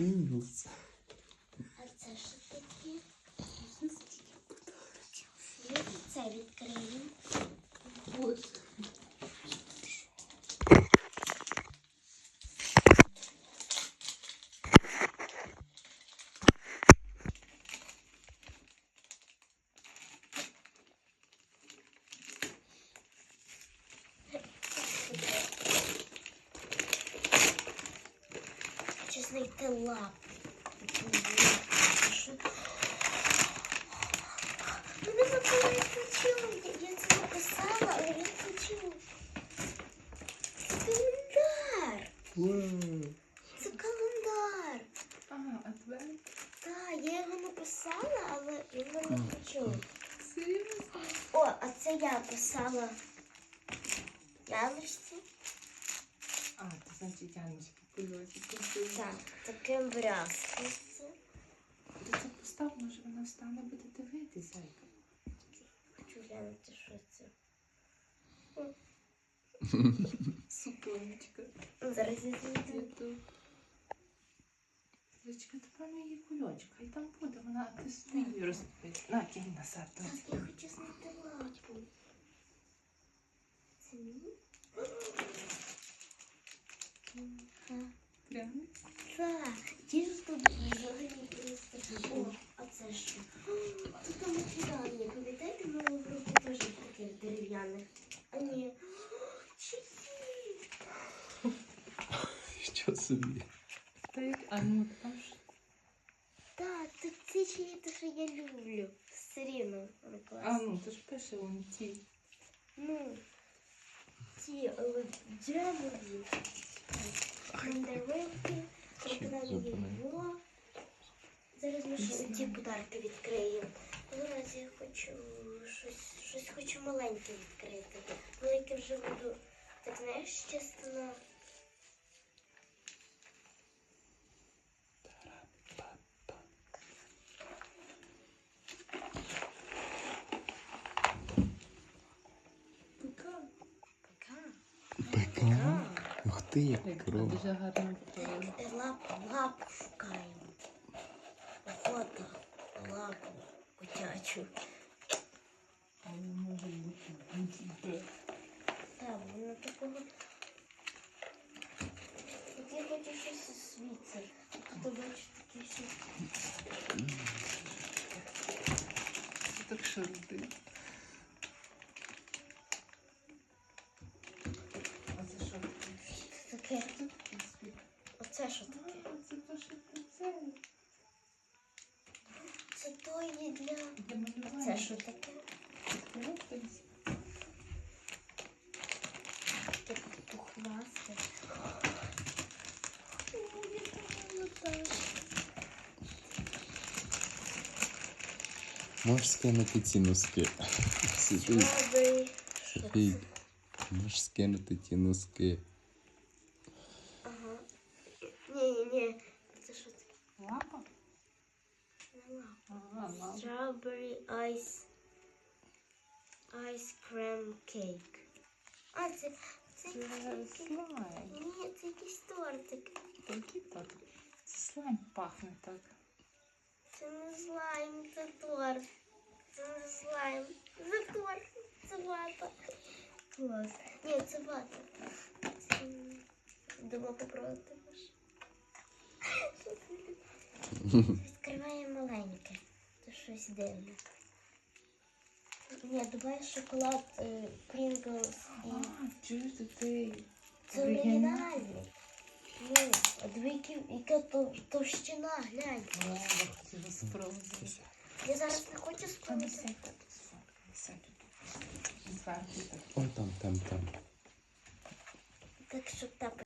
beans. Лапу? Що? Мене забула, я включила. Я, це написала, але він включив. Календар. Вау. Це календар. А, адвент. Так, я його написала, але він мене включив. Серйозно? О, а це я писала. Яночці. А, це значить Яночки кульозі. Так, таким брязком. Ти це постав, може вона встане буде дивитися. зайка. Хочу глянути, що це. Супонечка. Зараз я. Діду. Зайчка, ти її кульочка. І там буде, вона ти собі її. На, назад. Так, я хочу знайти лапу. Це мені? Ага. Прямо. Так, тісто взагалі просто. О, а це що? Тут там матеріали. Пам'ятаєте, ми в групі теж таких дерев'яних? А ні. Чиї? Що собі? Та як, а ну там ж. Так, тут ці чиї, те, що я люблю. Все рівно, вони А ну, то ж пише вон ті. Ну, ті, але джемові. Мандаринки, крокодилові во. Зараз ми ще ті подарки відкриємо. Зараз я хочу щось, щось хочу маленьке відкрити. Велике вже буду, так знаєш, частина. Ти, як кров. дуже гарно Лапу, лапу шукаємо. Охота, лапу котячу. Але може бути будь-де. Так, воно такого. От я хочу щось звідси. Тут бачу всі. Це так. А це що таке? Це таке. Тут світ. Оце що таке? А, Це то, що це то є для. для малювання. Це що таке? Таке пухнасте. Можеш скинути ці носки. Софій, можеш скинути ті носки. Ага. Ні, ні, ні. Це що таке? Лапа? Не лапа. Ага, лапа. Strawberry ice ice cream cake. А, це, це, Це якийсь- слайм. Ні, це якийсь тортик. Який так? Це слайм пахне так. Це не слайм, це торт. Це не слайм. Це торт. Це вата. Клас. Ні, це вата. Це... Думала попробувати ваш. Відкриваємо маленьке. Це щось дивне. Ні, давай шоколад е, Pringles А, і чуєш ти ти? це оригінальний. Ну, які- яка товщина, глянь. Я зараз не хочу спробувати. сядь так, сфоткай, сядь тут. Зверху так. О, там, там, там. Так, щоб так